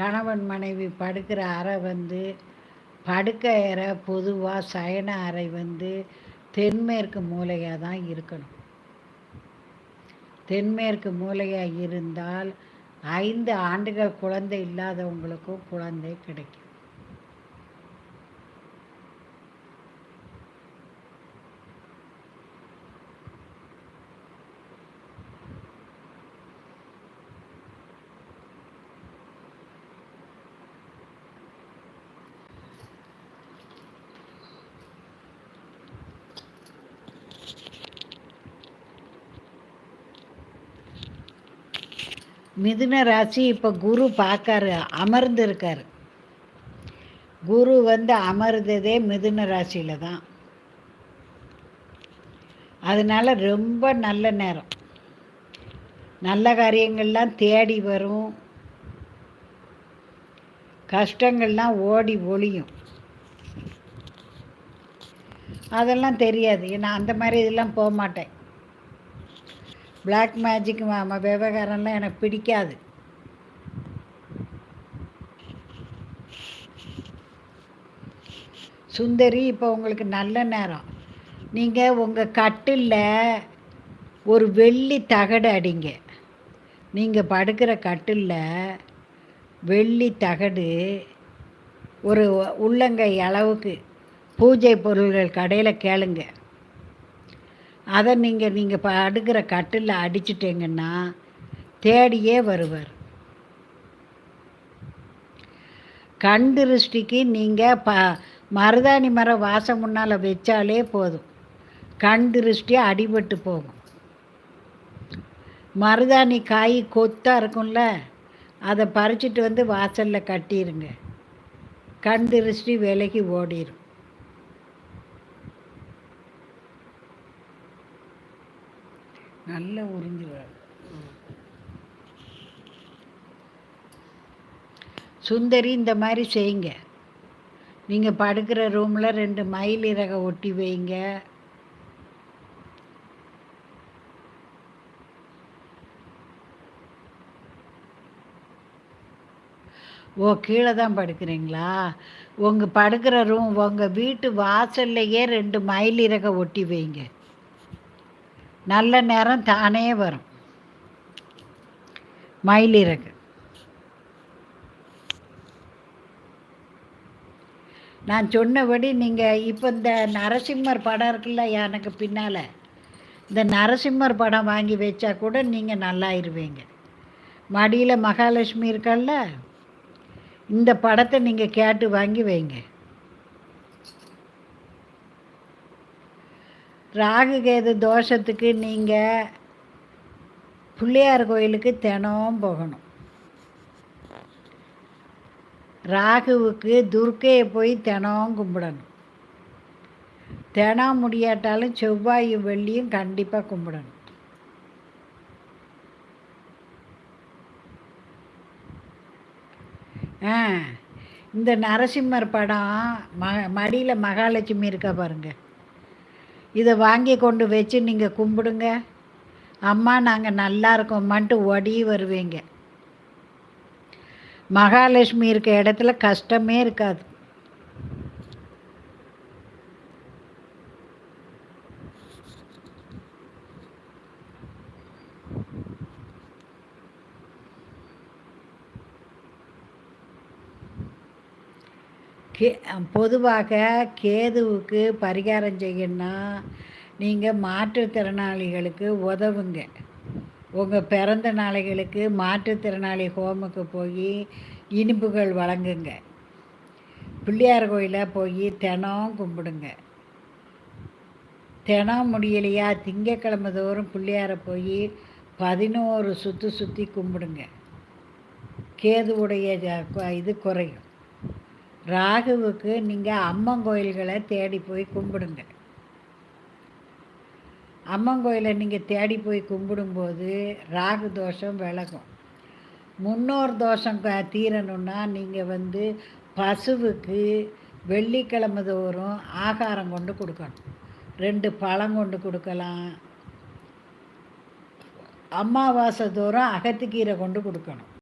கணவன் மனைவி படுக்கிற அறை வந்து படுக்கை அறை பொதுவாக சயன அறை வந்து தென்மேற்கு மூலையாக தான் இருக்கணும். தென்மேற்கு மூலையாக இருந்தால் ஐந்து ஆண்டுகள் குழந்தை இல்லாதவங்களுக்கும் குழந்தை கிடைக்கும். மிதுன ராசி இப்போ குரு பார்க்காரு அமர்ந்திருக்காரு. குரு வந்து அமர்ந்ததே மிதுன ராசியில் தான். அதனால் ரொம்ப நல்ல நேரம். நல்ல காரியங்கள்லாம் தேடி வரும். கஷ்டங்கள்லாம் ஓடி ஒளியும். அதெல்லாம் தெரியாது. நான் அந்த மாதிரி இதெல்லாம் போக மாட்டேன். பிளாக் மேஜிக் விவகாரம்லாம் எனக்கு பிடிக்காது. சுந்தரி இப்போ உங்களுக்கு நல்ல நேரம். நீங்கள் உங்கள் கட்டில் ஒரு வெள்ளி தகடு அடிங்க. நீங்கள் படுக்கிற கட்டில் வெள்ளி தகடு ஒரு உள்ளங்கை அளவுக்கு பூஜை பொருள்கள் கடையில் கேளுங்கள் அதை நீங்கள் நீங்கள் இப்போ அடுக்கிற கட்டில் அடிச்சிட்டிங்கன்னா தேடியே வருவார். கண் திருஷ்டிக்கு நீங்கள் ப மருதாணி மரம் வாசம் முன்னால் வச்சாலே போதும். கண் திருஷ்டி அடிபட்டு போகும். மருதாணி காய் கொத்தாக இருக்கும்ல அதை பறிச்சிட்டு வந்து வாசலில் கட்டிடுங்க கண் திருஷ்டி விலகி ஓடிடும் நல்லா உறிஞ்சி சுந்தரி இந்த மாதிரி செய்யுங்க. நீங்கள் படுக்கிற ரூமில் ரெண்டு மயில் இறக ஒட்டி வைங்க. ஓ கீழே தான் படுக்கிறீங்களா? உங்கள் படுக்கிற ரூம் உங்கள் வீட்டு வாசல்லையே ரெண்டு மயில் இறக ஒட்டி வைங்க. நல்ல நேரம் தானே வரும். மயிலிறகு நான் சொன்னபடி நீங்கள் இப்போ இந்த நரசிம்மர் படம் இருக்குல்ல எனக்கு பின்னால். இந்த நரசிம்மர் படம் வாங்கி வச்சா கூட நீங்கள் நல்லாயிருவீங்க மடியில் மகாலட்சுமி இருக்கல்ல இந்த படத்தை நீங்கள் கேட்டு வாங்கி வைங்க. ராகு கேது தோஷத்துக்கு நீங்கள் பிள்ளையார் கோயிலுக்கு தினம் போகணும். ராகுவுக்கு துர்க்கையை போய் தினம் கும்பிடணும். தினம் முடியாட்டாலும் செவ்வாயும் வெள்ளியும் கண்டிப்பாக கும்பிடணும். ஆ இந்த நரசிம்மர் படம் ம மடியில் மகாலட்சுமி இருக்கா பாருங்கள் இதை வாங்கி கொண்டு வச்சு நீங்கள் கும்பிடுங்க. அம்மா நாங்கள் நல்லா இருக்கோம்மான்ட்டு ஒடி வருவீங்க. மகாலட்சுமி இருக்க இடத்துல கஷ்டமே இருக்காது. கே பொதுவாக கேதுவுக்கு பரிகாரம் செய்யணும்னா நீங்கள் மாற்றுத்திறனாளிகளுக்கு உதவுங்க. உங்கள் பிறந்த நாளைகளுக்கு மாற்றுத்திறனாளி ஹோமுக்கு போய் இனிப்புகள் வழங்குங்க. பிள்ளையார் கோயிலில் போய் தினம் கும்பிடுங்க. தினம் முடியலையா திங்கக்கிழமை தோறும் பிள்ளையாரை போய் பதினோரு சுற்றி சுற்றி கும்பிடுங்க. கேதுவுடைய இது குறையும். ராகுவுக்கு நீங்கள் அம்மன் கோயில்களை தேடி போய் கும்பிடுங்க. அம்மன் கோயிலை நீங்கள் தேடி போய் கும்பிடும்போது ராகு தோஷம் விலகும். முன்னோர் தோஷம் தீரணுன்னா நீங்கள் வந்து பசுவுக்கு வெள்ளிக்கிழமை தோறும் ஆகாரம் கொண்டு கொடுக்கணும். ரெண்டு பழம் கொண்டு கொடுக்கலாம். அமாவாசை தோறும் அகத்துக்கீரை கொண்டு கொடுக்கணும்.